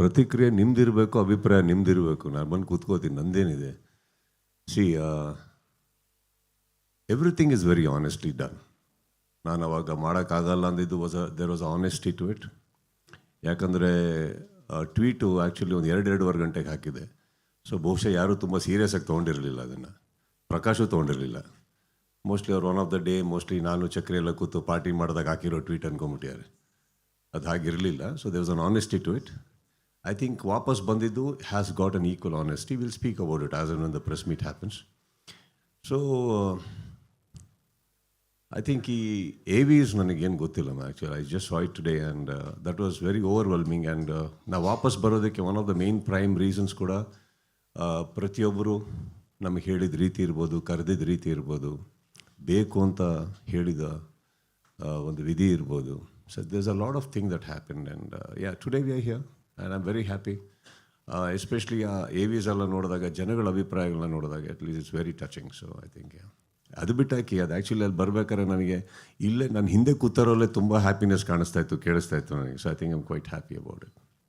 ಪ್ರತಿಕ್ರಿಯೆ ನಿಮ್ದಿರಬೇಕು, ಅಭಿಪ್ರಾಯ ನಿಮ್ದಿರಬೇಕು. ನಾನು ಬಂದು ಕೂತ್ಕೋತೀನಿ, ನಂದೇನಿದೆ. See everything is very honestly done ನಾನು ಅವಾಗ ಮಾಡೋಕ್ಕಾಗಲ್ಲ ಅಂದಿದ್ದು was there was honesty to it ಯಾಕಂದರೆ ಟ್ವೀಟು ಆ್ಯಕ್ಚುಲಿ ಒಂದು ಎರಡು, ಎರಡೂವರೆ ಗಂಟೆಗೆ ಹಾಕಿದೆ. ಸೊ ಬಹುಶಃ ಯಾರೂ ತುಂಬ ಸೀರಿಯಸ್ ಆಗಿ ತೊಗೊಂಡಿರಲಿಲ್ಲ ಅದನ್ನು. ಪ್ರಕಾಶು ತೊಗೊಂಡಿರಲಿಲ್ಲ. ಮೋಸ್ಟ್ಲಿ ಅವ್ರು one of the day mostly ನಾನು ಚಕ್ರಿ ಎಲ್ಲ ಕೂತು ಪಾರ್ಟಿ ಮಾಡಿದಾಗ ಹಾಕಿರೋ ಟ್ವೀಟ್ ಅನ್ಕೊಂಬಿಟ್ಟಿದ್ದಾರೆ ಅದು ಹಾಗಿರಲಿಲ್ಲ. So there was an honesty to it I think ವಾಪಸ್ ಬಂದಿದ್ದು has got an equal honesty will speak about it as and the press meet happens so I think ಈ ಎ ವಿಸ್ ನನಗೇನು ಗೊತ್ತಿಲ್ಲ actually I just why today and that was very overwhelming and ನಾವು ವಾಪಸ್ ಬರೋದಕ್ಕೆ one of the main prime reasons ಕೂಡ ಆ, ಪ್ರತಿಯೊಬ್ಬರು ನಮಗೆ ಹೇಳಿದ ರೀತಿ ಇರ್ಬೋದು ಕರೆದಿದ್ದ ರೀತಿ ಇರ್ಬೋದು ಬೇಕು ಅಂತ ಹೇಳಿದ ಆ, ಒಂದು ವಿಧಿ ಇರ್ಬೋದು so there's a lot of thing that happen and yeah today we are here And I very happy especially ಆ ಎ ವಿಸ್ ಎಲ್ಲ ನೋಡಿದಾಗ, ಜನಗಳ ಅಭಿಪ್ರಾಯಗಳನ್ನ ನೋಡಿದಾಗ at least it's very touching so I think ಅದು ಬಿಟ್ಟಾಕಿ, ಅದು ಆ್ಯಕ್ಚುಲಿ ಅಲ್ಲಿ ಬರ್ಬೇಕಾದ್ರೆ ನನಗೆ, ಇಲ್ಲೇ ನಾನು ಹಿಂದೆ ಕೂತಾರೋಲ್ಲೇ ತುಂಬ ಹ್ಯಾಪಿನೆಸ್ ಕಾಣಿಸ್ತಾ ಇತ್ತು, ಕೇಳಿಸ್ತಾ ಇತ್ತು ನನಗೆ. So I think I'm quite happy about it